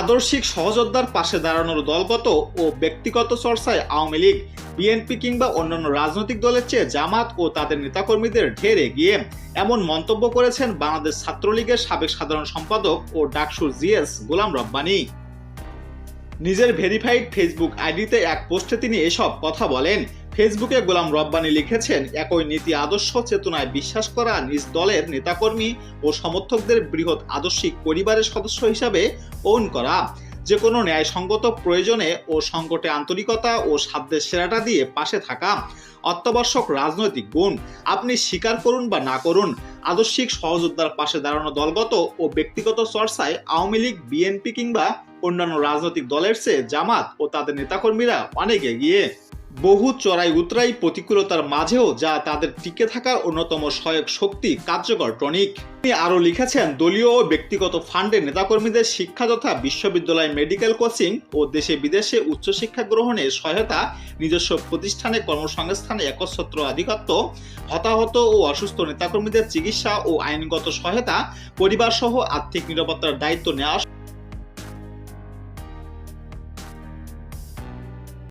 আদর্শিক সহযোদ্ধার পাশে দাঁড়ানোর দলগত ও ব্যক্তিগত চর্চায় আওয়ামী লীগ, বিএনপি কিংবা অন্যান্য রাজনৈতিক দলের চেয়ে জামাত ও তাদের নেতাকর্মীদের ঢের এগিয়ে এমন মন্তব্য করেছেন বাংলাদেশ ছাত্রলীগের সাবেক সাধারণ সম্পাদক ও ডাকসুর জিএস গোলাম রব্বানী। নিজের ভেরিফাইড ফেসবুক আইডিতে এক পোস্টে তিনি এসব কথা বলেন। ফেসবুকে গোলাম রব্বানি লিখেছেন, একই নীতি আদর্শ চেতনায় বিশ্বাস করা নিজ দলের নেতাকর্মী ও সমর্থকদের বৃহৎ আদর্শিক পরিবারের সদস্য হিসাবে ওন করা। যে কোনো ন্যায়সঙ্গত প্রয়োজনে ও সংকটে আন্তরিকতা ও সাধ্যের সেরাটা দিয়ে পাশে থাকা। অত্যাবশ্যক রাজনৈতিক গুণ, আপনি স্বীকার করুন বা না করুন। আদর্শিক সহযোদ্ধার পাশে দাঁড়ানো দলগত ও ব্যক্তিগত চর্চায় আওয়ামী লীগ, বিএনপি কিংবা অন্যান্য রাজনৈতিক দলের চেয়ে জামাত ও তাদের নেতাকর্মীরা অনেক এগিয়ে। বহু চড়াই উতরাই প্রতিকূলতার মাঝেও যা তাদের টিকে থাকার অন্যতম সহায়ক শক্তি কার্যকর টনিক। তিনি আরও লিখেছেন, দলীয় ও ব্যক্তিগত ফান্ডে নেতাকর্মীদের শিক্ষা তথা বিশ্ববিদ্যালয় মেডিকেল কোচিং ও দেশে বিদেশে উচ্চশিক্ষা গ্রহণে সহায়তা, নিজস্ব প্রতিষ্ঠানে কর্মসংস্থানে একচ্ছত্র আধিপত্য, হতাহত ও অসুস্থ নেতাকর্মীদের চিকিৎসা ও আইনগত সহায়তা, পরিবারসহ আর্থিক নিরাপত্তার দায়িত্ব নেওয়া